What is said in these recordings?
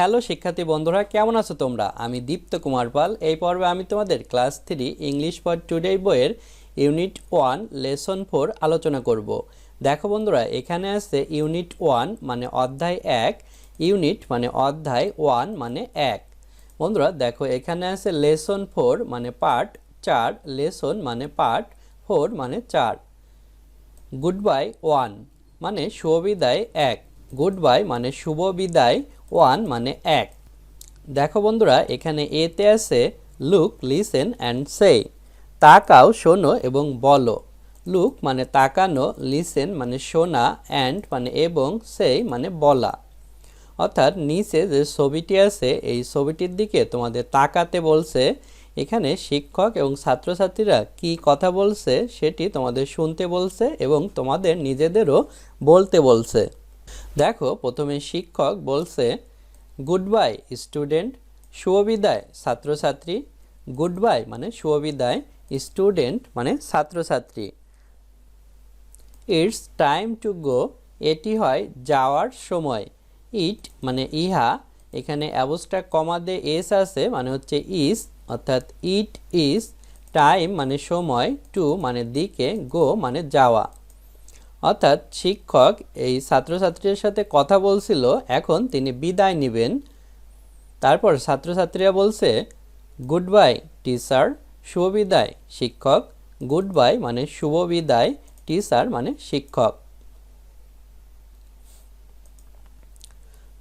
Hello শিক্ষার্থী বন্ধুরা, কেমন আছো তোমরা? আমি দীপ্ত কুমার পাল। এই পর্বে আমি তোমাদের class three English for today বইয়ের ইউনিট ওয়ান লেসন ফোর আলোচনা করব। দেখো বন্ধুরা, এখানে আছে ইউনিট ওয়ান মানে অধ্যায় এক, ইউনিট মানে অধ্যায় ওয়ান মানে এক। বন্ধুরা, দেখো এখানে আছে লেসন ফোর মানে পার্ট চার, লেসন মানে পার্ট ফোর মানে চার। গুড বাই ওয়ান মানে শুভ বিদায় এক। গুড বাই মানে শুভ বিদায় ওয়ান মানে এক। দেখো বন্ধুরা, এখানে এতে আছে, লুক, লিসেন অ্যান্ড সে। তাকাও, শোনো এবং বলো। লুক মানে তাকানো, লিসেন মানে শোনা, অ্যান্ড মানে এবং সেই মানে বলা। অর্থাৎ নিচে যে ছবিটি আছে, এই ছবিটির দিকে তোমাদের তাকাতে বলছে, এখানে শিক্ষক এবং ছাত্রছাত্রীরা কি কথা বলছে, সেটি তোমাদের শুনতে বলছে এবং তোমাদের নিজেদেরও বলতে বলছে। দেখো, প্রথমে শিক্ষক বলছে গুড বাই স্টুডেন্ট, শুভবিদায়, ছাত্রছাত্রী। গুড বাই মানে শুভবিদায়, স্টুডেন্ট মানে ছাত্রছাত্রী। It's time to go. এটি হয় যাওয়ার সময়। ইট মানে ইহা। এখানে অ্যাবস্ট্রাক কমা দিয়ে এস আছে মানে হচ্ছে ইস, অর্থাৎ ইট ইজ টাইম মানে সময়, টু মানে দিকে, গো মানে যাওয়া। অর্থাৎ শিক্ষক এই ছাত্রছাত্রীর সাথে কথা বলছিল, এখন তিনি বিদায় নেবেন। তারপর ছাত্রছাত্রীরা বলছে, গুড বাই, টিচার, শুভ বিদায়, শিক্ষক। গুড বাই মানে শুভ বিদায়, টিচার মানে শিক্ষক।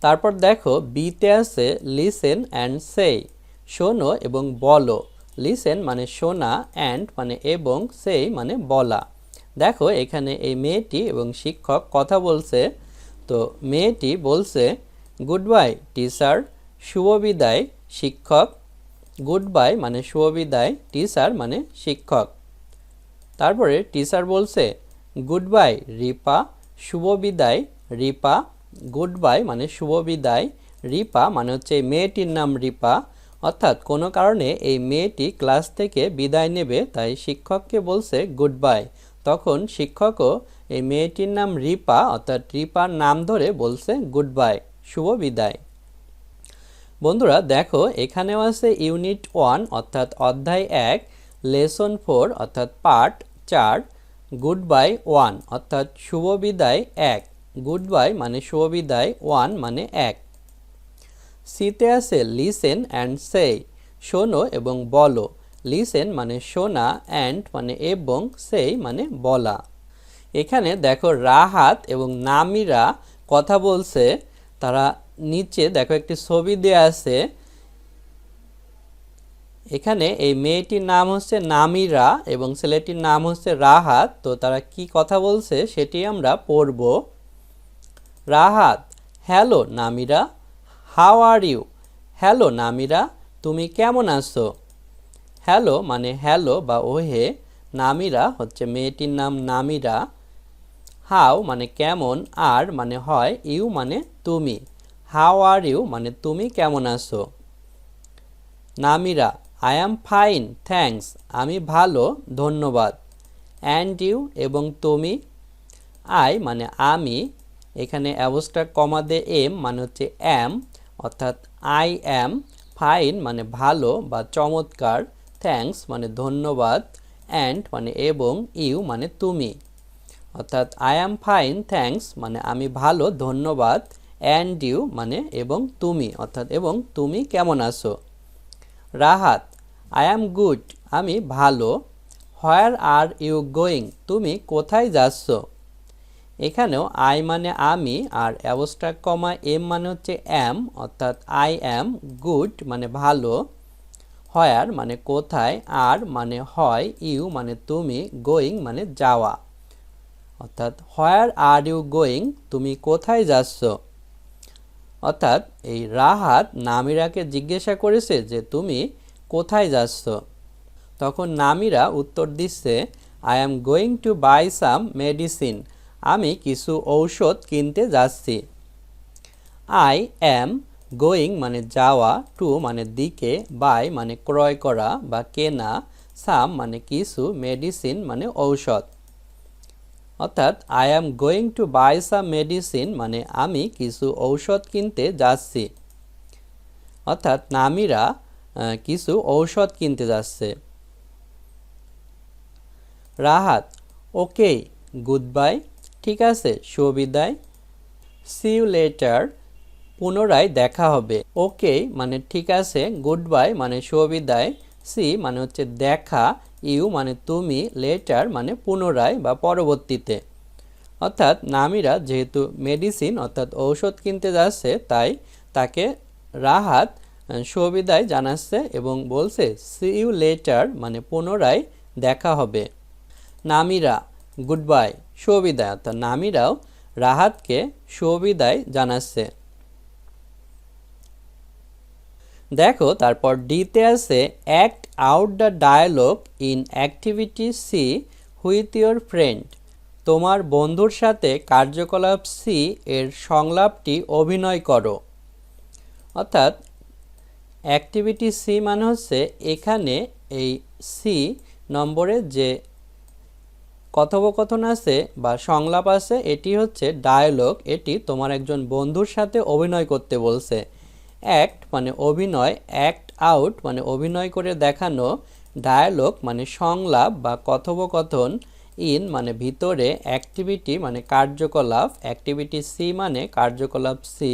তারপর দেখো, বিতে আছে, লিসেন অ্যান্ড সে, শোনো এবং বলো। লিসেন মানে শোনা, অ্যান্ড মানে এবং সেই মানে বলা। দেখো এখানে এই মেয়েটি এবং শিক্ষক কথা বলছে। তো মেয়েটি বলছে গুড বাই টিচার, শুভ বিদায় শিক্ষক। গুড বাই মানে শুভ বিদায়, টিচার মানে শিক্ষক। তারপরে টিচার বলছে গুড বাই রিপা, শুভ বিদায় রিপা। গুড বাই মানে শুভ বিদায়, রিপা মানে হচ্ছে এই মেয়েটির নাম রিপা। অর্থাৎ কোনো কারণে এই মেয়েটি ক্লাস থেকে বিদায় নেবে, তাই শিক্ষককে বলছে গুড বাই তখন শিক্ষকও এই মেয়েটির নাম রিপা, অর্থাৎ রিপার নাম ধরে বলছে গুড বাই শুভ বিদায়। বন্ধুরা, দেখো, এখানেও আছে ইউনিট ওয়ান, অর্থাৎ অধ্যায় এক, লেসন ফোর, অর্থাৎ পার্ট চার গুড বাই ওয়ান, অর্থাৎ শুভ বিদায় এক। গুড বাই মানে শুভ বিদায়, ওয়ান মানে এক। সিতে আছে লিসেন অ্যান্ড সে, শোনো এবং বলো। লিসেন মানে শোনা অ্যান্ড মানে এবং সেই মানে বলা। এখানে দেখো রাহাত এবং নামিরা কথা বলছে। তারা নিচে দেখো একটি ছবি দেয়া আছে। এখানে এই মেয়েটির নাম হচ্ছে নামিরা এবং ছেলেটির নাম হচ্ছে রাহাত। তো তারা কি কথা বলছে সেটি আমরা পড়ব। Rahat, hello Namira, how are you? Hello Namira, তুমি কেমন আছো? হ্যালো মানে হ্যালো বা ওহে নামিরা হচ্ছে মেয়েটির নাম নামিরা। হাউ মানে কেমন, আর মানে হয়, ইউ মানে তুমি। হাউ আর ইউ মানে তুমি কেমন আছো? Namira, I am fine, thanks, আমি ভালো, ধন্যবাদ। অ্যান্ড ইউ এবং তুমি? আই মানে আমি। এখানে অ্যাবস্ট্রাক্ট কমা দে এম মানে হচ্ছে অ্যাম, অর্থাৎ আই অ্যাম। ফাইন মানে ভালো বা চমৎকার। থ্যাঙ্কস মানে ধন্যবাদ অ্যান্ড মানে এবং ইউ মানে তুমি। অর্থাৎ আই অ্যাম ফাইন থ্যাঙ্কস মানে আমি ভালো, ধন্যবাদ অ্যান্ড ইউ মানে এবং তুমি। অর্থাৎ এবং তুমি কেমন আছো? রাহাত আই অ্যাম গুড আমি ভালো। হোয়ার আর ইউ গোয়িং তুমি কোথায় যাচ্ছ? এখানেও আই মানে আমি, আর অ্যাবস্ট্রাক কমা এম মানে হচ্ছে অ্যাম অর্থাৎ আই অ্যাম গুড মানে ভালো। হয়ার মানে কোথায়, আর মানে হয় ইউ মানে তুমি গোয়িং মানে যাওয়া। অর্থাৎ হোয়ার আর ইউ গোয়িং তুমি কোথায় যাচ্ছ? অর্থাৎ এই রাহাত নামিরাকে জিজ্ঞাসা করেছে যে তুমি কোথায় যাচ্ছ? তখন নামিরা উত্তর দিচ্ছে I am going to buy some medicine আমি কিছু ঔষধ কিনতে যাচ্ছি। আই অ্যাম গোয়িং মানে যাওয়া টু মানে দিকে বাই মানে ক্রয় করা বা কেনা সাম মানে কিছু মেডিসিন মানে ঔষধ। অর্থাৎ I am going to buy some medicine মানে আমি কিছু ঔষধ কিনতে যাচ্ছি। অর্থাৎ, নামিরা কিছু ঔষধ কিনতে যাচ্ছে। রাহাত ওকে গুড বাই ঠিক আছে শুভবিদায় সি ইউ লেটার পুনরায় দেখা হবে। ওকে মানে ঠিক আছে গুড বাই মানে শুভবিদায় সি মানে হচ্ছে দেখা। ইউ মানে তুমি লেটার মানে পুনরায় বা পরবর্তীতে। অর্থাৎ নামিরা যেহেতু মেডিসিন অর্থাৎ ঔষধ কিনতে যাচ্ছে, তাই তাকে রাহাত শুভবিদায় জানাচ্ছে এবং বলছে সি ইউ লেটার মানে পুনরায় দেখা হবে। নামিরা গুড বাই শুভবিদায় অর্থাৎ নামিরাও রাহাতকে শুভবিদায় জানাচ্ছে। দেখো, তারপর ডিতে আছে act out the dialogue in activity C with your friend তোমার বন্ধুর সাথে কার্যকলাপ সি এর সংলাপটি অভিনয় করো। অর্থাৎ অ্যাক্টিভিটি সি মানে হচ্ছে এখানে এই সি নম্বরে যে কথোপকথন আছে বা সংলাপ আছে, এটি হচ্ছে ডায়ালগ এটি তোমার একজন বন্ধুর সাথে অভিনয় করতে বলছে। অ্যাক্ট মানে অভিনয় অ্যাক্ট আউট মানে অভিনয় করে দেখানো ডায়ালগ মানে সংলাপ বা কথোপকথন ইন মানে ভিতরে অ্যাক্টিভিটি মানে কার্যকলাপ অ্যাক্টিভিটি সি মানে কার্যকলাপ সি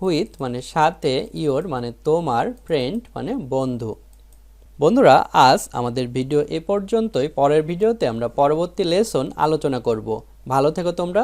হুইথ মানে সাথে ইয়োর মানে তোমার ফ্রেন্ড মানে বন্ধু। বন্ধুরা, আজ আমাদের ভিডিও এ পর্যন্তই। পরের ভিডিওতে আমরা পরবর্তী লেসন আলোচনা করব। ভালো থেকো তোমরা।